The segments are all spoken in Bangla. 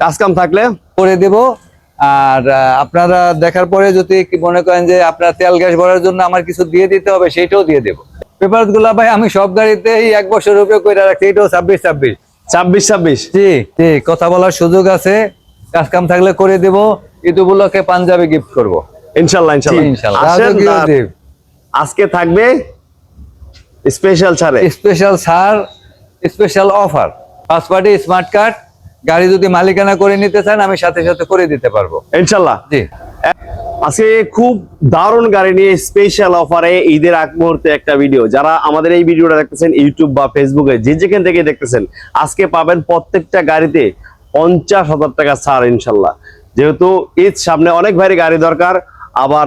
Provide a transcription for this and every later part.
কাজ কাম থাকলে করে দেব। আর আপনারা দেখার পরে যদি মনে করেন যে আপনার তেল গ্যাস ভরার জন্য আমার কিছু দিয়ে দিতে হবে সেটাও দিয়ে দেবো। পেপারগুলা ভাই আমি সব গাড়িতেই এক বছর উপরে করে রাখছি এটাও ছাব্বিশ ছাব্বিশ। ছাব্বিশ ছাব্বিশ? জি জি কথা বলার সুযোগ আছে কাজ কাম থাকলে করে দেব উপলক্ষে পাঞ্জাবি গিফট করব। ইনশাল্লাহ ইনশাল্লাহ। আজকে থাকবে স্পেশাল ছাড়ে। স্পেশাল ছাড় special offer first party smart card গাড়ি যদি মালিকানা করে নিতে চান আমি সাথে সাথে করে দিতে পারব। ইনশাল্লাহ। জি। আজকে খুব দারুণ গাড়ি নিয়ে স্পেশাল অফারে ঈদের আগ মুহূর্তে একটা ভিডিও যারা আমাদের এই ভিডিওটা দেখতেছেন ইউটিউব বা ফেসবুকে যে যেখান থেকে দেখতেছেন আজকে পাবেন প্রত্যেকটা গাড়িতে পঞ্চাশ হাজার টাকা ছাড় ইনশাল্লাহ। যেহেতু ঈদ সামনে অনেক ভারী গাড়ি দরকার আবার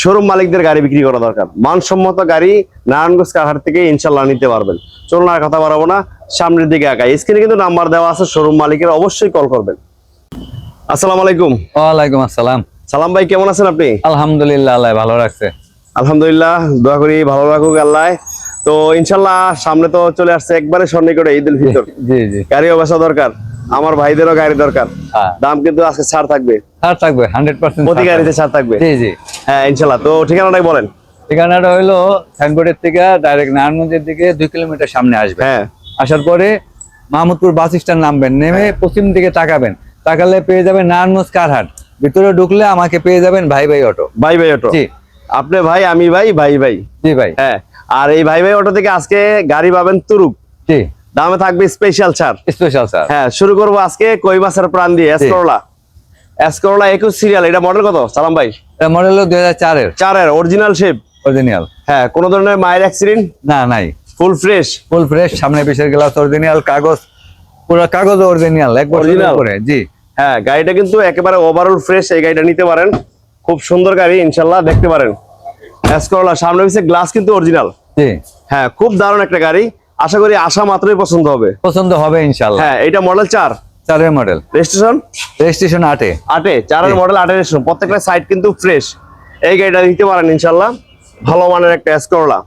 শোরুম মালিকদের গাড়ি বিক্রি করা দরকার। মানসম্মত গাড়ি নারায়ণগঞ্জ কারহাট থেকে ইনশাল্লাহ নিতে পারবেন। চলুন আর কথা বাড়াবো না সামনের দিকে আগাই স্ক্রিনে কিন্তু নাম্বার দেওয়া আছে শোরুম মালিকের অবশ্যই কল করবেন। আসসালামু আলাইকুম। ওয়ালাইকুম আসসালাম। সালাম ভাই কেমন আছেন আপনি? আলহামদুলিল্লাহ আল্লাহ ভালো রাখছে। আলহামদুলিল্লাহ দোয়া করি ভালো রাখুক আল্লাহ। তো ইনশাল্লাহ সামনে তো চলে আসছে একবারে সন্নিকটে ঈদ উল ফিতর। জি জি। গাড়িও বেচা দরকার। আমার ভাইদেরও গাড়ি দরকার। হ্যাঁ। দাম কিন্তু আজকে ছাড় থাকবে। ছাড় থাকবে হান্ড্রেড পার্সেন্ট প্রতি গাড়িতে ছাড় থাকবে। জি জি। হ্যাঁ ইনশাল্লাহ। তো ঠিকানাটাই বলেন। ঠিকানাটা হইল সাইনবোর্ডের থেকে ডাইরেক্ট নারায়ণগঞ্জের দিকে দুই কিলোমিটার সামনে আসবে। হ্যাঁ। আসার পরে মাহমুদপুর বাস স্ট্যান্ড নামবেন। নেমে পশ্চিম দিকে তাকাবেন। তাকালে পেয়ে যাবেন নারায়ণগঞ্জ কারহাট। ভিতরে ঢুকলে আমাকে পেয়ে যাবেন ভাই ভাই অটো। ভাই ভাই অটো। জি। আপনি ভাই আমি ভাই ভাই ভাই। জি ভাই। হ্যাঁ। আর এই ভাই ভাই অটো থেকে আজকে গাড়ি পাবেন তুরুক জি। দামে থাকবে স্পেশাল ছাড় স্পেশাল স্যার হ্যাঁ শুরু করব আজকে কই মাছের প্রাণ দিয়ে? এসকরোলা এসকরোলা একুশ সিরিয়াল এটা মডেল কত? সালাম ভাই। মডেল হলো দুই হাজার চারের। চারের অরিজিনাল শেপ অরিজিনাল হ্যাঁ কোনো ধরনের মায়ের অ্যাক্সিডেন্ট না নাই। ফুল ফ্রেশ ফুল ফ্রেশ সামনে পিছের গ্লাস অরিজিনাল কাগজ। পুরো কাগজ অরিজিনাল এক Original? করে জি। হ্যাঁ গাড়িটা কিন্তু একেবারে ওভারঅল ফ্রেশ এই গাড়িটা নিতে পারেন। খুব সুন্দর গাড়ি ইনশাল্লাহ দেখতে পারেন। এসকরোলা সামনে পিছিয়ে গ্লাস কিন্তু অরিজিনাল জি। হ্যাঁ খুব দারুণ একটা গাড়ি। আশা করি আসা মাত্রই পছন্দ হবে। পছন্দ হবে ইনশাল্লাহ হ্যাঁ এটা মডেল চার। চারের মডেল রেজিস্ট্রেশন রেজিস্ট্রেশন আটে। আটে চারের জি। মডেল আটের রেজিস্ট্রেশন প্রত্যেকটা সাইড কিন্তু ফ্রেশ এই গাড়িটা দিতে পারেন ইনশাল্লাহ ভালো মানের একটা এসকরোলা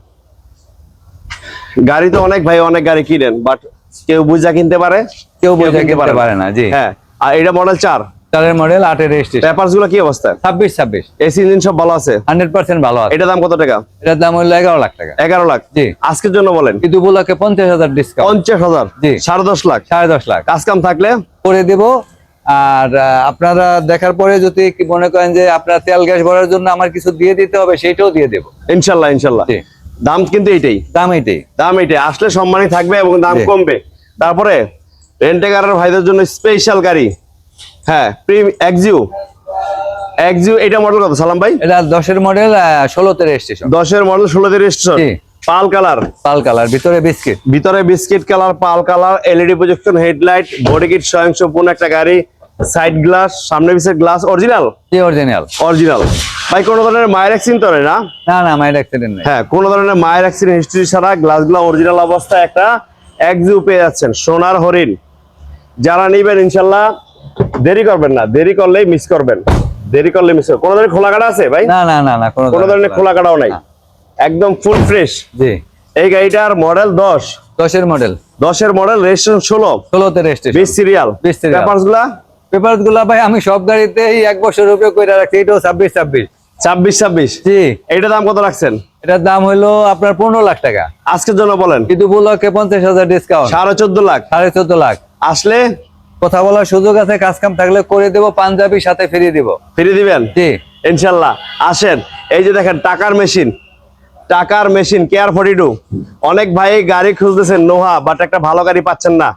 গাড়ি তো অনেক ভাই অনেক গাড়ি কিনেন বাট কেউ বুঝা কিনতে পারে কেউ বুঝে কিনতে পারে না। জি। হ্যাঁ আর এটা মডেল চার। চারের মডেল আটের রেজিস্ট্রেশন পেপারসগুলো কি অবস্থা? ছাব্বিশ ছাব্বিশ। এসি ইঞ্জিন সব ভালো আছে? হান্ড্রেড পার্সেন্ট ভালো আছে। এটার দাম কত টাকা? এটার দাম হলো এগারো লাখ টাকা। এগারো লাখ? জি। আজকের জন্য বলেন। উপলক্ষে পঞ্চাশ হাজার ডিসকাউন্ট পঞ্চাশ হাজার? জি। সাড়ে দশ লাখ? সাড়ে দশ লাখ। কাজ কাম থাকলে? করে দেব। আর আপনারা দেখার পরে যদি কি মনে করেন যে আপনার তেল গ্যাস ভরার জন্য আমার কিছু দিয়ে দিতে হবে সেটাও দিয়ে দেবো। ইনশাল্লাহ ইনশাল্লাহ। জি। দাম কিন্তু এইটাই। দাম এটাই দাম এইটাই। আসলে সম্মানই থাকবে এবং দাম কমবে। তারপরে রেন্টেকারের ভাইদের জন্য স্পেশাল গাড়ি। হ্যাঁ প্রিম এক্সিউ এক্সিউ এটা মডেল কত? সালাম ভাই। এটা দশের মডেল ষোলোতে রেজিস্ট্রেশন দশের মডেল ষোলোতে রেজিস্ট্রেশন জি। Pearl colour. পাল কালার ভিতরে বিস্কিট ভিতরে biscuit colour pearl colour LED projection headlight body kit স্বয়ংসম্পূর্ণ একটা গাড়ি সাইড গ্লাস সামনে পিছের গ্লাস অরিজিনাল জি অরিজিনাল অরিজিনাল ভাই কোনো ধরনের মায়ের অ্যাক্সিডেন্ট করে না? না না মাইন্ড অ্যাক্সিডেন্ট নেই। হ্যাঁ কোনো ধরনের মায়ের অ্যাক্সিডেন্ট হিস্ট্রি ছাড়া গ্লাসগুলো অরিজিনাল অবস্থায় একটা এক্সিউ পেয়ে যাচ্ছেন সোনার হরিণ। যারা নিবেন ইনশাল্লাহ দেরি করবেন না দেরি করলেই মিস করবেন। দেরি করলে মিস করবেন কোনো ধরনের খোলা কাটা আছে ভাই? না না না না কোনো ধরনের খোলা কাটাও নাই। একদম ফুল ফ্রেশ জি। এই গাড়িটার মডেল দশ। দশের মডেল দশের মডেল রেজিস্ট্রেশন ষোলো। ষোলোতে রেজিস্ট্রেশন। বিশ সিরিয়াল 20 serial। পেপারসগুলা? পেপারগুলা ভাই আমি সব গাড়িতেই এক বছর উপরে করে রাখছি এটাও ছাব্বিশ ছাব্বিশ। ছাব্বিশ ছাব্বিশ? জি। এইটা দাম কত রাখছেন? এটার দাম হলো আপনার পনেরো লাখ টাকা। আজকের জন্য বলেন। ঈদ উপলক্ষে পঞ্চাশ হাজার ডিসকাউন্ট সাড়ে চোদ্দ লাখ। সাড়ে চোদ্দ লাখ। আসলে কথা বলার সুযোগ আছে কাজ কাম থাকলে করে দেবো পাঞ্জাবি সাথে ফিরিয়ে দিব। ফিরিয়ে দিবেন? জি। ইনশাল্লাহ। আসেন এই যে দেখেন টাকার মেশিন। টাকার মেশিন কেয়ার ফর্টি টু। অনেক ভাই গাড়ি খুঁজতেছেন নোহা বাট একটা ভালো গাড়ি পাচ্ছেন না।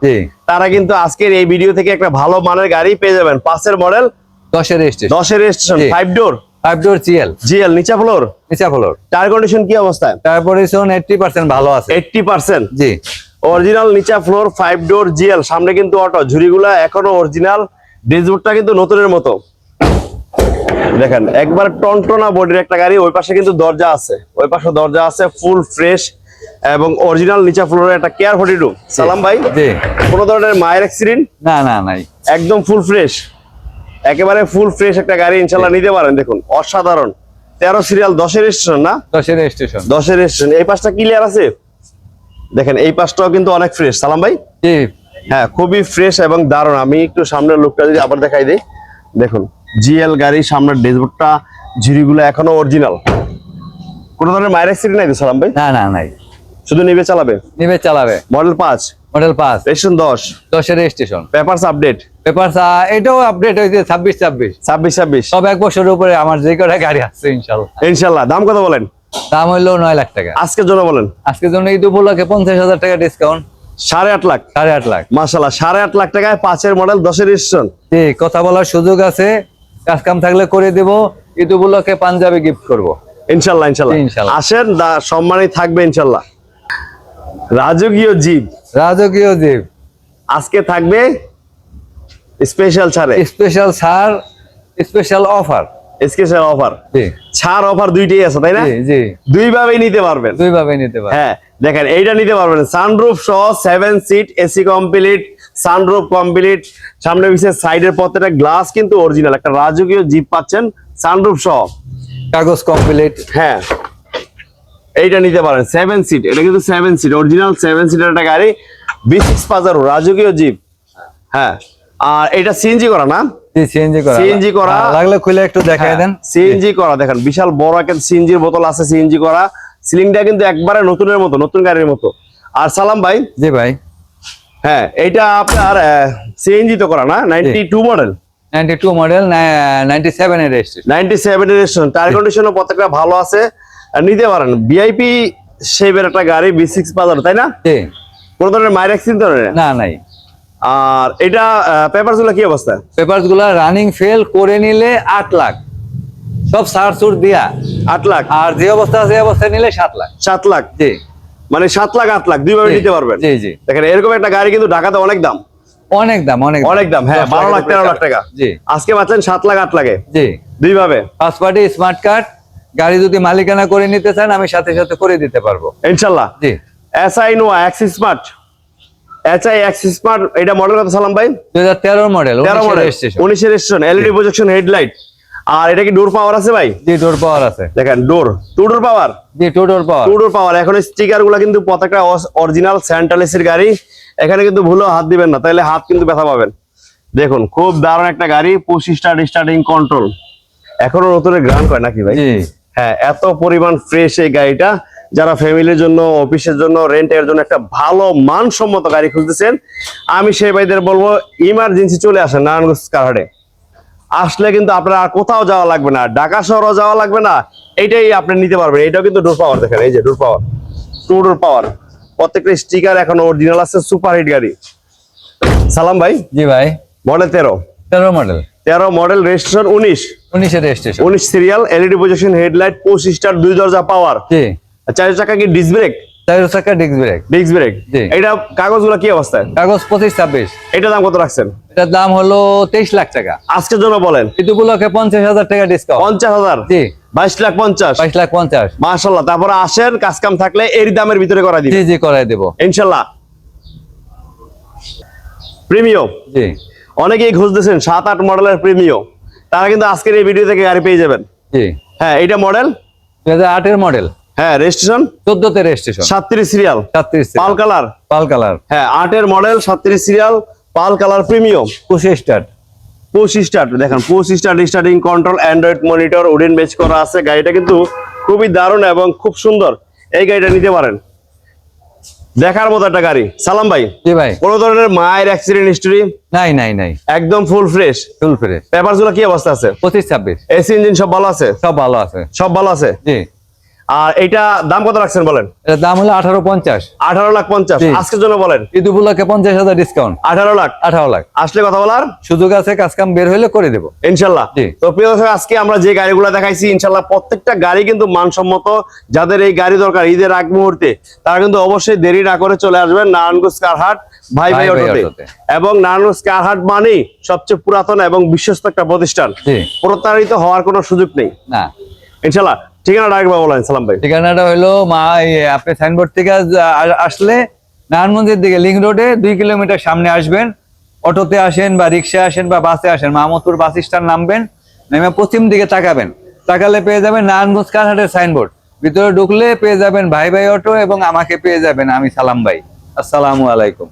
তারা কিন্তু আজকের এই ভিডিও থেকে একটা ভালো মানের গাড়ি পেয়ে যাবেন। পাঁচের মডেল দশের দশের registration five door five door GL GL নিচা ফ্লোর নিচা ফ্লোর টায়ার কন্ডিশন কি অবস্থায় তারপরে শোন এইটটি পার্সেন্ট ভালো আছে। এইটটি পার্সেন্ট জি। অরিজিনাল নিচা ফ্লোর ফাইভ ডোর জিএল সামনে কিন্তু অটো ঝুড়িগুলা এখনও অরিজিনাল ডেজবোর্ডটা কিন্তু নতুনের মতো। দেখেন একবার টনটনা বডির একটা গাড়ি ওই পাশে কিন্তু দরজা আছে। ওই পাশে দরজা আছে ফুল ফ্রেশ এবং অরিজিনাল নিচা ফ্লোরের একটা কেয়ার ফর্টি টু সালাম ভাই জি। কোনো ধরনের মায়ের অ্যাক্সিডেন্ট না না নাই। একদম ফুল ফ্রেশ একেবারে ফুল ফ্রেশ একটা গাড়ি ইনশাল্লাহ নিতে পারেন দেখুন। অসাধারণ। তেরো সিরিয়াল দশের স্টেশন না? দশের রেজিস্ট্রেশন দশের স্টেশন এই পাশটা ক্লিয়ার আছে? দেখেন এই পাশটাও কিন্তু অনেক ফ্রেশ সালাম ভাই? হ্যাঁ খুবই ফ্রেশ এবং দারুণ। আমি একটু সামনের লুকটা যদি আবার দেখাই দিই। দেখুন জিএল গাড়ি সামনের ড্যাশবোর্ডটা ঝুড়িগুলো এখনও অরিজিনাল কোনো ধরনের মায়ের অ্যাক্সিডেন্ট নাই তো সালাম ভাই? না না নাই। শুধু নিবে চালাবে? নিবে চালাবে। মডেল পাঁচ। মডেল পাঁচ। রেশন দশ। দশের রেজিস্ট্রেশন পেপারস আপডেট পেপার এটাও আপডেট হয়েছে ছাব্বিশ ছাব্বিশ। ছাব্বিশ ছাব্বিশ। সব এক বছরের উপরে আমার যে কটা গাড়ি আসছে ইনশাল্লাহ। ইনশাল্লাহ। দাম কত বলেন? দাম হইল নয় লাখ টাকা। আজকের জন্য বলেন। আজকের জন্য ঈদ উপলক্ষে পঞ্চাশ হাজার টাকা ডিসকাউন্ট সাড়ে আট লাখ। সাড়ে আট লাখ। মাসাল্লাহ সাড়ে আট লাখ টাকায় পাঁচের মডেল দশের জি কথা বলার সুযোগ আছে। কাজ কাম থাকলে করে দেব। ঈদ উপলক্ষে পাঞ্জাবি গিফট করব। ইনশাল্লাহ ইনশাল্লাহ। আসেন দা সম্মানই থাকবে ইনশাল্লাহ রাজকীয় জীব। রাজকীয় জীব। আজকে থাকবে স্পেশাল ছাড়ে। স্পেশাল ছাড় স্পেশাল অফার স্পেশাল অফার ছাড় অফার দুইটাই আছে তাই না? জি নিতে পারবেন। দুই ভাবে নিতে পারে হ্যাঁ দেখেন এইটা নিতে পারবেন। সানরুফ সহ seven seat AC complete sunroof complete সামনে পিছিয়ে সাইডের প্রত্যেকটা গ্লাস কিন্তু অরিজিনাল একটা রাজকীয় জিপ পাচ্ছেন সানরুফ সহ। কাগজ কমপ্লিট হ্যাঁ এইটা নিতে পারেন সেভেন সিট এটা কিন্তু সেভেন সিট অরিজিনাল সেভেন সিটের একটা গাড়ি। বি সিক্স পাজারো রাজকীয় জিপ হ্যাঁ আর এটা সিএনজি করা না? সিএনজি করা। CNG করা। হ্যাঁ, লাগলে খুলে একটু দেখাই দেন। সিএনজি করা দেখেন বিশাল বড় একটা সিএনজির বোতল আছে সিএনজি করা। সিলিংটা কিন্তু একবারে নতুনের মতো নতুন গাড়ির মতো। আর সালাম ভাই। জি ভাই। হ্যাঁ এটা আপনার সিএনজি তো করা না? Ninety two model ninety two model এর রেজিস্ট্রেশন রেজিস্ট্রেশন টায়ার কন্ডিশনও প্রত্যেকটা ভালো আছে। নিতে পারেন ভিআইপি শেপের একটা গাড়ি বি সিক্স পাজার তাই না? কোনো ধরনের মায়ের অ্যাক্সিডেন্ট ধরে না না নাই। আর এটা পেপারগুলো কি অবস্থা? পেপারসগুলা রানিং ফেল করে নিলে আট লাখ। সব সার সুর দিয়া। আট লাখ? আর যে অবস্থা আছে এই অবস্থায় নিলে সাত লাখ। সাত লাখ? জি। মানে সাত লাখ আট লাখ দুইভাবে নিতে পারবেন? জি জি। দেখেন এরকম একটা গাড়ি কিন্তু ঢাকাতে অনেক দাম। অনেক দাম অনেক অনেক দাম হ্যাঁ বারো লাখ তেরো লাখ টাকা। জি। আজকে পাচ্ছেন সাত লাখ আট লাখে। জি। দুইভাবে। ফার্স্ট পার্টি স্মার্ট কার্ড গাড়ি যদি মালিকানা করে নিতে চান আমি সাথে সাথে করে দিতে পারব। ইনশাল্লাহ। জি। Yes I know axis smart I axis smart এটা মডেল কত সালাম ভাই? দুই হাজার তেরো মডেল তেরো মডেল রেজিস্ট্রেশন উনিশের রেজিস্ট্রেশন এলইডি প্রজেকশন হেডলাইট আর এটা কি ডোর পাওয়ার আছে ভাই? জি ডোর পাওয়ার আছে। দেখেন ডোর টু ডোর পাওয়ার জি two door power two door power এখন স্টিকারগুলা কিন্তু অরিজিনাল স্যান্টালিসের গাড়ি এখানে কিন্তু ভুলেও হাত দিবেন না তাহলে হাত কিন্তু ব্যথা পাবেন। দেখুন খুব দারুণ একটা গাড়ি পঁচিশটা স্টার্টিং কন্ট্রোল এখনও নতুনের গ্রান্ড করে নাকি ভাই? হ্যাঁ এত পরিমাণ ফ্রেশ এই গাড়িটা। যারা ফ্যামিলির জন্য অফিসের জন্য রেন্টের জন্য একটা ভালো মানসম্মত গাড়ি খুঁজতেছেন আমি সেই ভাইদের বলব ইমার্জেন্সি চলে আসেন নারায়ণগঞ্জ কারহাটে। আসলে কিন্তু আপনার আর কোথাও যাওয়া লাগবে না ঢাকা শহরও যাওয়া লাগবে না এইটাই আপনি নিতে পারবেন। এটাও কিন্তু ডোর পাওয়ার দেখেন এই যে door power two door power প্রত্যেকটা স্টিকার এখন অরিজিনাল আছে সুপার হিট গাড়ি। সালাম ভাই। জি ভাই। মডেল তেরো। তেরো মডেল তেরো মডেল রেজিস্ট্রেশন উনিশ। উনিশের রেজিস্ট্রেশন উনিশ সিরিয়াল এলইডি প্রজেকশন হেডলাইট পঁচিশ স্টার দুই দরজা পাওয়ার জি। চার চাকা কি ডিস ব্রেক চার চাকা ডিস্ক ব্রেক ডিস্ক ব্রেক। এটা কাগজগুলো কি অবস্থায়? কাগজ পঁচিশ ছাব্বিশ। এটা দাম কত রাখছেন? এটার দাম হলো তেইশ লাখ টাকা। আজকের জন্য বলেন। উপলক্ষে পঞ্চাশ হাজার টাকা ডিসকাউন্ট পঞ্চাশ হাজার? জি। বাইশ লাখ পঞ্চাশ? বাইশ লাখ পঞ্চাশ। মাশাল্লাহ তারপরে আসেন কাজ কাম থাকলে এর দামের ভিতরে করা দিবে জি জি করাই দেবো। ইনশাল্লাহ প্রিমিয়ো জি। অনেকেই খুঁজতেছেন সাত আট মডেলের প্রিমিয়ো তারা কিন্তু আজকের এই ভিডিও থেকে গাড়ি পেয়ে যাবেন। জি। হ্যাঁ এটা মডেল দুই হাজার আটের মডেল হ্যাঁ রেজিস্ট্রেশন চোদ্দতে রেজিস্ট্রেশন সাতত্রিশ সিরিয়াল সাতত্রিশ পাল কালার? Pearl colour. হ্যাঁ আটের মডেল সাতত্রিশ সিরিয়াল পাল কালার প্রিমিয়ম পঁচিশ স্টার্ট পঁচিশ স্টার দেখেন পঁচিশ star starting control Android monitor wooden বেচ করা আছে। গাড়িটা কিন্তু খুবই দারুণ এবং খুব সুন্দর। এই গাড়িটা নিতে পারেন। দেখার মতো একটা গাড়ি। সালাম ভাই। জি ভাই। কোনো ধরনের মায়ের অ্যাক্সিডেন্ট হিস্টরি নাই নাই নাই। একদম ফুল ফ্রেশ ফুল ফ্রেশ পেপারগুলো কি অবস্থা আছে? পঁচিশ ছাব্বিশ। এসি ইঞ্জিন সব ভালো আছে? সব ভালো আছে। সব ভালো আছে? জি। আর এটা দাম কত রাখছেন বলেন? এটার দাম হলো আঠারো পঞ্চাশ। আঠারো লাখ পঞ্চাশ। আজকের জন্য বলেন। ঈদ উপলক্ষে পঞ্চাশ হাজার ডিসকাউন্ট আঠারো লাখ। আঠারো লাখ। আসলে কথা বলার? সুযোগ আছে কাজ কাম বের হইলে করে দেবো। ইনশাল্লাহ। তো প্রিয় দর্শক আজকে আমরা যে গাড়িগুলো দেখাইছি ইনশাল্লাহ প্রত্যেকটা গাড়ি কিন্তু মানসম্মত। যাদের এই গাড়ি দরকার ঈদের আগ মুহূর্তে তারা কিন্তু অবশ্যই দেরি না করে চলে আসবেন নারায়ণগঞ্জ কারহাট ভাই ভাই অটোতে। এবং নারায়ণগঞ্জ কারহাট মানেই সবচেয়ে পুরাতন এবং বিশ্বস্ত একটা প্রতিষ্ঠান। প্রতারিত হওয়ার কোনো সুযোগ নেই। না। ইনশাল্লাহ। ঠিকানা ডাইরেক্ট ভাবে বলেন, সালাম ভাই। ঠিকানাটা হলো মা আপনি সাইনবোর্ড থেকে আসলে নারায়ণগঞ্জের দিকে, লিঙ্ক রোডে দুই কিলোমিটার সামনে আসবেন। অটোতে আসেন বা রিক্সা আসেন বা বাসে আসেন মাহমুদপুর বাস স্ট্যান্ড নামবেন, নেমে পশ্চিম দিকে তাকাবেন। তাকালে পেয়ে যাবেন নারায়ণগঞ্জ কারহাটের সাইনবোর্ড ভিতরে ঢুকলে পেয়ে যাবেন ভাই ভাই অটো এবং আমাকে পেয়ে যাবেন আমি সালাম ভাই। আসসালামু আলাইকুম।